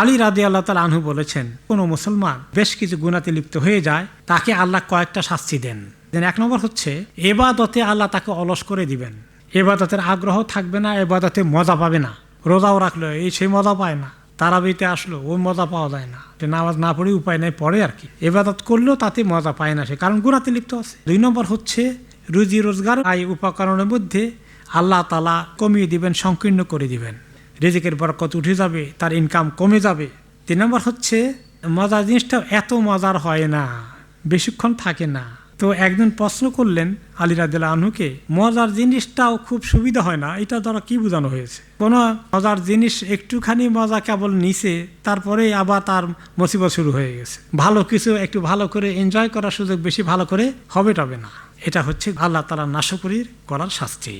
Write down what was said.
আলী রাদি আল্লাহ তালা আনহু বলেছেন, কোনো মুসলমান বেশ কিছু গুণাতে লিপ্ত হয়ে যায়, তাকে আল্লাহ কয়েকটা শাস্তি দেন। দেন এক নম্বর হচ্ছে, এবাদতে আল্লাহ তাকে অলস করে দিবেন। এবাদতের আগ্রহ থাকবে না, এবাদতে মজা পাবে না। রোজাও রাখল, এই সেই মজা পায় না। তারাবিতে আসলো ওই মজা পাওয়া যায় না। নামাজ না পড়ে উপায় নাই, পড়ে আর কি। এবাদত করলেও তাতে মজা পায় না সে, কারণ গুণাতে লিপ্ত আছে। দুই নম্বর হচ্ছে, রুজি রোজগার আয় উপকরণের মধ্যে আল্লাহ তালা কমিয়ে দিবেন, সংকীর্ণ করে দিবেন। রিজিকের বরকত উঠে যাবে, তার ইনকাম কমে যাবে। তিন নম্বর হচ্ছে, মজার জিনিসটা এত মজার হয় না, বেশিক্ষণ থাকে না। তো একদিন প্রশ্ন করলেন আলী আনহুকে, মজার জিনিসটাও খুব সুবিধা হয় না, এটা দ্বারা কি বোঝানো হয়েছে? কোনো মজার জিনিস একটুখানি মজা কেবল নিছে তারপরে আবার তার মুসিবত শুরু হয়ে গেছে। ভালো কিছু একটু ভালো করে এনজয় করার সুযোগ বেশি ভালো করে হবে টবে না। এটা হচ্ছে আল্লাহ তালা নাশকরির করার শাস্তি।